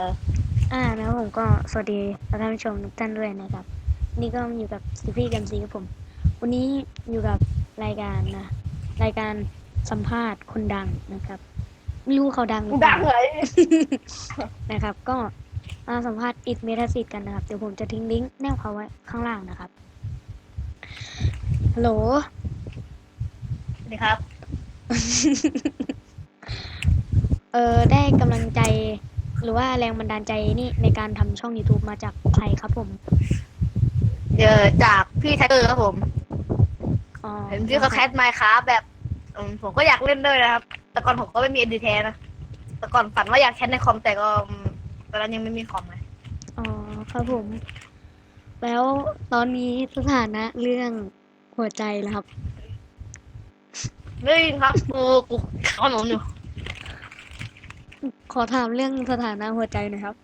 ออ่านะครับผมก็สวัสดีท่านผู้ชมทุกท่านด้วยนะครับ นี่ก็อยู่กับซีพีกันซีครับผม วันนี้อยู่กับรายการนะรายการสัมภาษณ์คนดังนะครับไม่รู้เขาดังหรือเปดัล่างเลยนะครับ ก็มาสัมภาษณ์อิดเมทัสิตกันนะครับ เดี๋ยวผมจะทิ้งลิงก์แนบเขาไว้ข้างล่างนะครับฮัลโหล สวัสดีครับ เออได้กำลังใจ หรือว่าแรงบันดาลใจนี่ในการทำช่อง YouTube มาจากใครครับผมเจอจากพี่ไทเกอร์ครับผม อ๋อเห็นพี่เขาแคสไมค์ครับแบบอืมผมก็อยากเล่นด้วยนะครับ แต่ก่อนผมก็ไม่มีเอ็นดีแทนะ แต่ก่อนฝันว่าอยากแคสในคอมแต่ก็อืมตอนนั้นยังไม่มีคอมไงอ๋อครับผม แล้วตอนนี้สถานะเรื่องหัวใจแล้วครับ เฮ้ยครับกูกูเขาหนมอยู่ ขอถามเรื่องสถานะหัวใจหน่อยครับ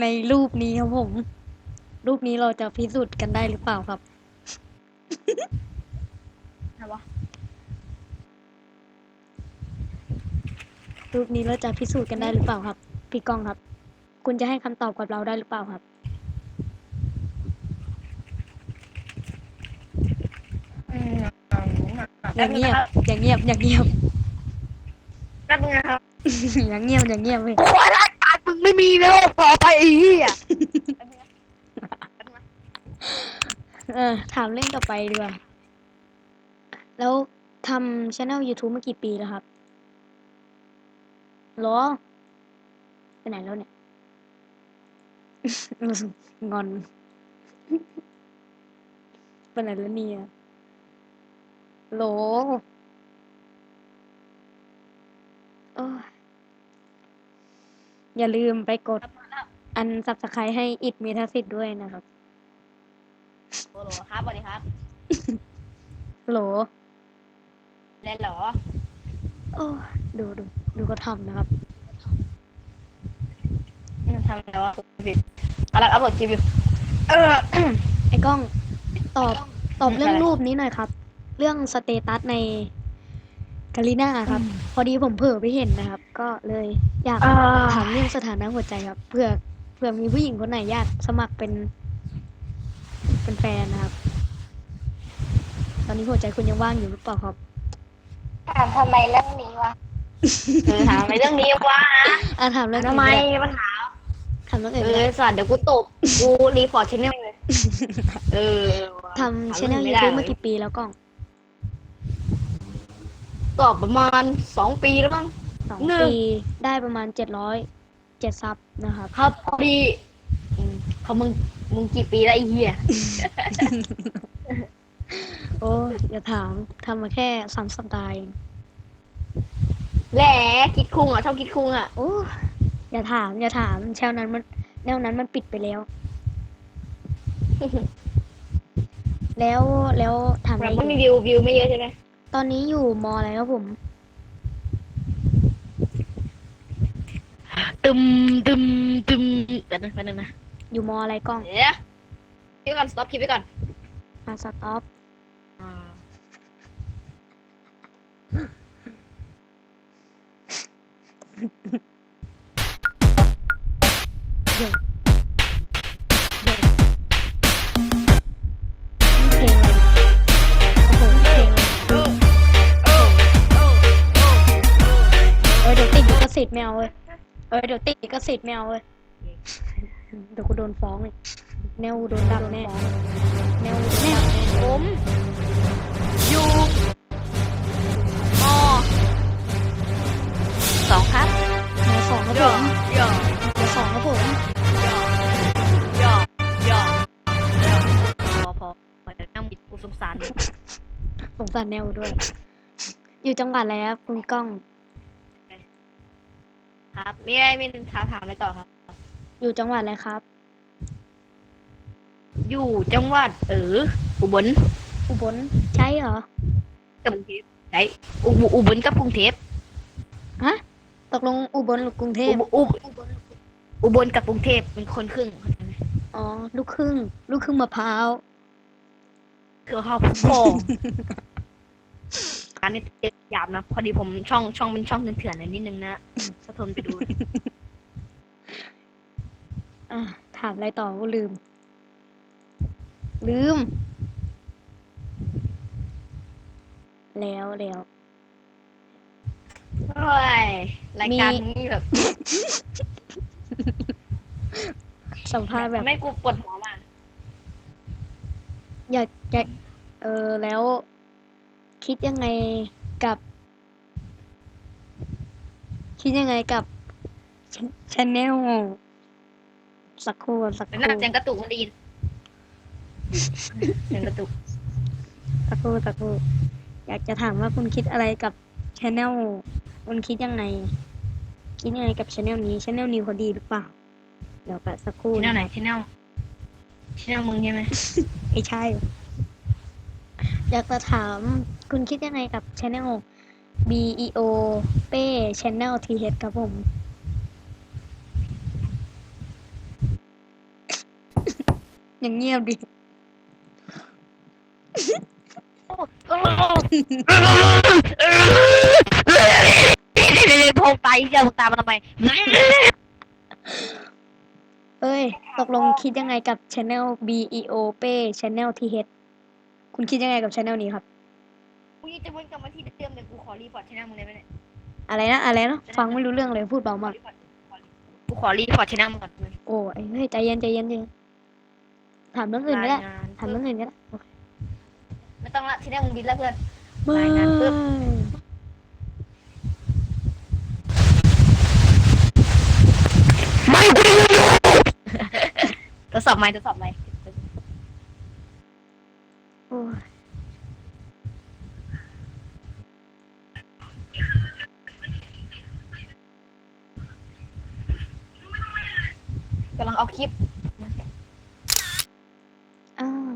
ในรูปนี้ครับผม รูปนี้เราจะพิสูจน์กันได้หรือเปล่าครับอะไรวะรูปนี้เราจะพิสูจน์กันได้หรือเปล่าครับ พี่ก้องครับ คุณจะให้คำตอบกับเราได้หรือเปล่าครับ อืมอย่างเงียบอย่างเงียบอย่างเงียบ แป๊บนึงนะครับ อย่างเงียบอย่างเงียบเว้ยโอ้ยรายการมึงไม่มีแล้วต่อไปไอ้เหี้ยเออถามเรื่องต่อไปดีกว่า แล้วทำช anel YouTube มากี่ปีแล้วครับเหรอไปไหนแล้วเนี่ยงอนไปไหนแล้วเนี่ยโหล โอ้ยอย่าลืมไปกด อัน subscribe ให้อิดเมทาสิทธิ์ด้วยนะครับ โอ้โหครับสวัสดีครับ โหลเล่นเหรอ โอ้ยดูดูดูก็ทำนะครับอืมทำแล้วอะผิดกำลังอัพโหลดคลิปอยู่เออ ไอ้กล้อง ตอบ ตอบอืมเรื่องอะไรรูปนี้หน่อยครับ เรื่องสเตตัสใน กาลิน่าครับ พอดีผมเผลอไปเห็นนะครับ ก็เลยอยากอ่า ถามเรื่องสถานะหัวใจครับเผื่อเผื่อมีผู้หญิงคนไหนอยากสมัครเป็น เป็นแฟนนะครับ ตอนนี้หัวใจคุณยังว่างอยู่หรือเปล่าครับ ถามทำไมเรื่องนี้วะเออถามในเรื่องนี้ว่าอะถามเรื่องทำไมอื่นก็ด้ปัญหาถามเรื่องเออื่นก็อได้สัตว์เดี๋ยวกูตบกูรีพอร์ตชแนลเลยเออทำช anel ไม่ YouTube ได้มากี่ปีแล้วกล้อง ตอบประมาณสองปีแล้วมั้ง สองหนึ่ง ปีได้ประมาณเจ็ดร้อยเจ็ดซับนะครับ ครับพอดีอืมเขามึงมึงกี่ปีแล้วไอ้เหี้ยโอ้ยอย่าถามทำมาแค่สามสัปดาห์เองแหละคิดคุงอะชอบคิดคุงอะโอ้ยอย่าถามอย่าถามแนวนั้นมันแนวนั้นมันปิดไปแล้ว แล้วแล้วถามอะไรแบบอีไม่กมีวิววิวไม่เยอะใช่ไหม ตอนนี้อยู่มอะไรครับผม ตึมตึมตึมแป๊บนึงแป๊บนึงนะอยู่มอะไรกล้องเดี๋ยวเดี๋ยวก่อนสต็อปคลิปไว้ก่อนมาสต็อป เออเดี๋ยวติดลิขสิทธิ์ไม่เอาเว้ยเดี๋ยวกูโดนฟ้องเลยแนวกูโดนดักแน่แนวกูโดนดักแน่ผมอยู่มสองครับแนวสองครับย่ผอมย่อแนวสองครับผมย่อย่อย่อย่อพอพอพอจะนั่งบิดกูสงสารสงสารแนวด้วย อยู่จังหวัดอะไรครับคุณก้อง ครับมีอะไรมีถามถามอะไรต่อครับ อยู่จังหวัดอะไรครับ อยู่จังหวัดเอออุบลอุบลใช่เหรอกับกรุงเทพใช่อุบอุบลกับกรุงเทพฮะตกลงอุบลหรือกรุงเทอุพบอุบอุบลกับกรุงเทพเป็นคนครึ่งอ๋อลูกครึ่ง ลูกครึ่งมะพร้าวคือเขาพ่อ การนี้หยาบนะพอดีผมช่องช่องเป็นช่องเถื่อนๆหน่อยนิดนึงนะสะทนไปดูอะถามอะไรต่อก็ลืม ลืม แล้วแล้วโอ้ยรายการนี้แบบสัมภาษณ์แบบไม่กูปวดหัวมากอยากอยากเออแล้ว คิดยังไงกับ คิดยังไงกับชาแนลสักครู่สักคเป็นรู่หน้าเสียงกระตุกมันได้ยินเสียงกระตุกสักครู่สักครู่อยากจะถามว่าคุณคิดอะไรกับชาแนลคุณคิดยังไง คิดยังไงกับชาแนลนี้ชาแนลนี้เขาดีหรือเปล่าเดี๋ยวแปะสักครู่ที่แนวนะไหนที่แนวที่แนวมึงใช่ไหมไม่ใช่ อยากจะถาม คุณคิดยังไงกับช anel B E O เป้ Channel T H ครับผมอย่างเงียบดิพงไตเจ้ามึงตามมาทำไม เอ้ย ตกลงคิดยังไงกับ Channel B E O เป้ Channel T H คุณคิดยังไงกับ Channel นี้ครับ กูยังจะวนกลับมาที่เดิมเลยกูขอรีพอร์ตที่แนวมึงเลยไหมเนี่ยอะไรนะอะไรนะฟังไม่รู้เรื่องเลยพูดเบามากกูขอรีพอร์ตที่แนวมึงก่อนเลยโอ้ยเฮ้ยใจเย็นใจเย็นใจเย็นถามเรื่องอื่นก็ได้รายงานถามเรื่องอื่นก็ได้โอเคไม่ต้องละที่แนวมึงบินแล้วเพื่อนไม่รายงานปึ๊บ ไม่กูทดสอบไหมทดสอบไหม โอ้ยำลังเอาคลิปอ้าว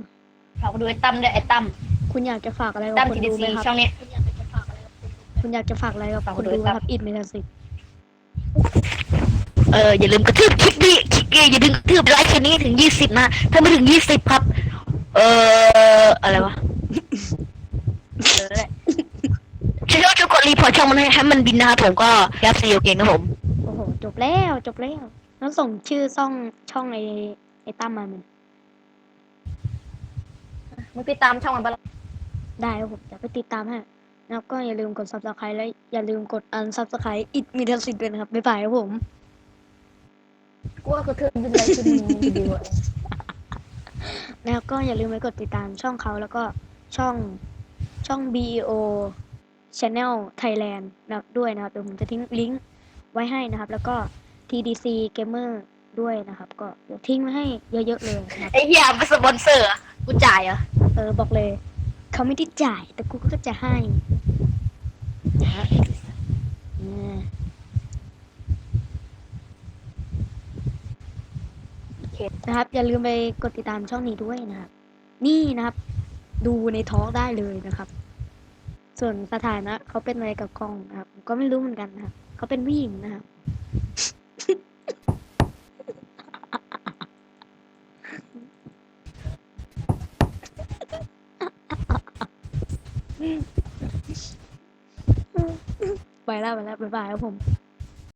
ฝากดูไอ้ตั้มด้วยไอ้ตั้มคุณอยากจะฝากอะไรกับตั้มคนทีดีดูไหมซีครับช่องนี้คุณอยากจะฝากอะไรกับฝากคนดูดูไหมครับครับอิดเมทัสิกเอออย่าลืมกระทืบคลิปนี้คลิปนี้อย่าลืมกระทืบไลค์คลิปนี้ถึงยี่สิบนะ ถ้าไม่ถึงยี่สิบครับ เอออะไรวะเออแหละฉันก็จะกดรีพอร์ตช่องมันให้ให้มันบินนะครับผมก็ยับซีโอเก่งนะผม โอ้โห จบแล้ว จบแล้ว แล้วส่งชื่อช่องช่องไอ้ไอ้ตั้มมามันมึงติดตามช่องมันปะล่ะได้ครับผมจะไปติดตามให้แล้วก็อย่าลืมกด subscribe และอย่าลืมกด unsubscribe อิดเมทัสิกด้วยนะครับบ๊ายบายครับผมกูว่ากระทืบบินอะไรขึ้นวิดีโอแล้วก็อย่าลืมไปกดติดตามช่องเขาแล้วก็ช่องช่อง BEO Channel Thailand นะครับด้วยนะครับเดี๋ยวผมจะทิ้งลิงก์ไว้ให้นะครับ แล้วก็ TDC Gamer ด้วยนะครับ ก็เดี๋ยวทิ้งไว้ให้เยอะๆเลยนะครับไอ้เหี้ยเป็นสปอนเซอร์อะกูจ่ายเหรอเออบอกเลย เขาไม่ได้จ่าย แต่กูก็จะให้นะฮะอืมนะครับ อย่าลืมไปกดติดตามช่องนี้ด้วยนะครับ นี่นะครับ ดูในท้องได้เลยนะครับ ส่วนสถานะเขาเป็นอะไรกับกล้องนะครับผมก็ไม่รู้เหมือนกันนะครับเขาเป็นผู้หญิงนะครับ ไปแล้วไปแล้วบ๊ายบายครับผม